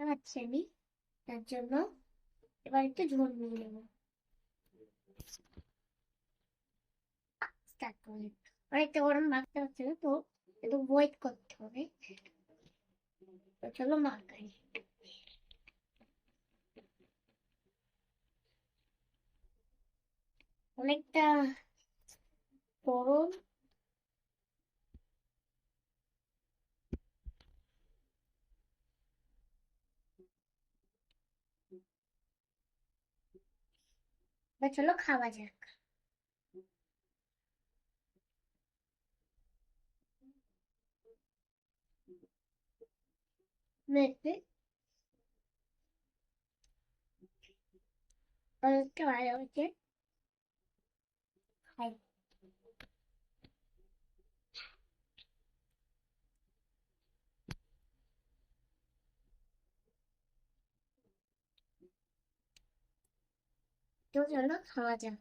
পাচ্ছি আমি, তার জন্য এবার একটু ঝোল নিয়ে নেব। স্টার্ট করি অনেকটা গরম মাখতে হচ্ছে না তো, একটু ওয়েট করতে হবে। চলো মাখাই। অনেকটা গরম এবার চলো খাওয়া যাক। মেপে অনেকটা ভালো খাই তো চলো খাওয়া যাক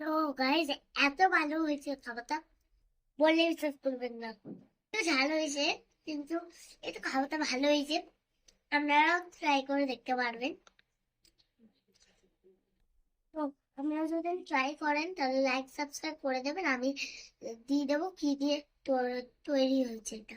তো গাইজ এত ভালো হয়েছে খাবারটা। বললে বিশ্বাস করবেন না। একটু ঝাল হয়েছে, কিন্তু একটু খাবারটা ভালো হয়েছে। আপনারাও ট্রাই করে দেখতে পারবেন। তো আপনারা যদি ট্রাই করেন, তাহলে লাইক সাবস্ক্রাইব করে দেবেন। আমি দিয়ে দেবো কি দিয়ে তৈরি হয়েছে এটা।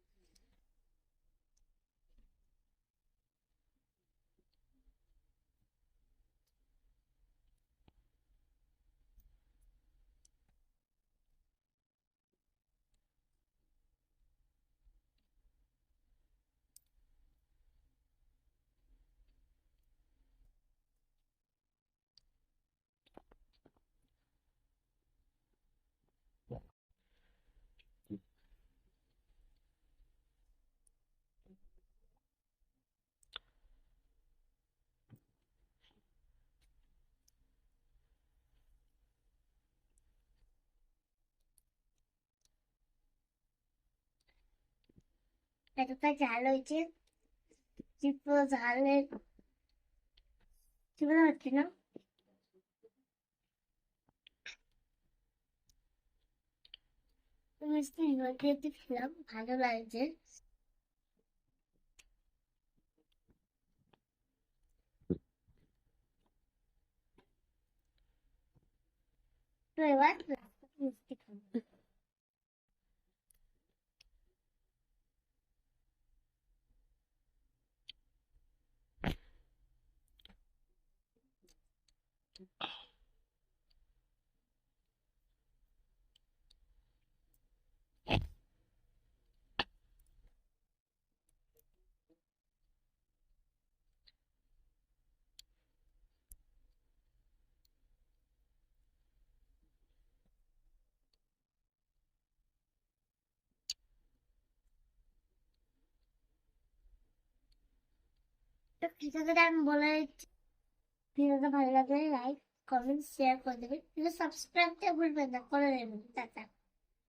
এতটা ঝাল হয়েছে তীব্র ঝালের বলা হচ্ছে না মিষ্টি খেতে খেলাম ভালো লাগছে তো এবার মিষ্টি খাব তো কৃষকদের আমি বলে দিচ্ছি ভিডিওটা ভালো লাগলে লাইক কমেন্ট শেয়ার করে দেবেন কিন্তু সাবস্ক্রাইবটা ভুলবেন না করে দেবেন টাটা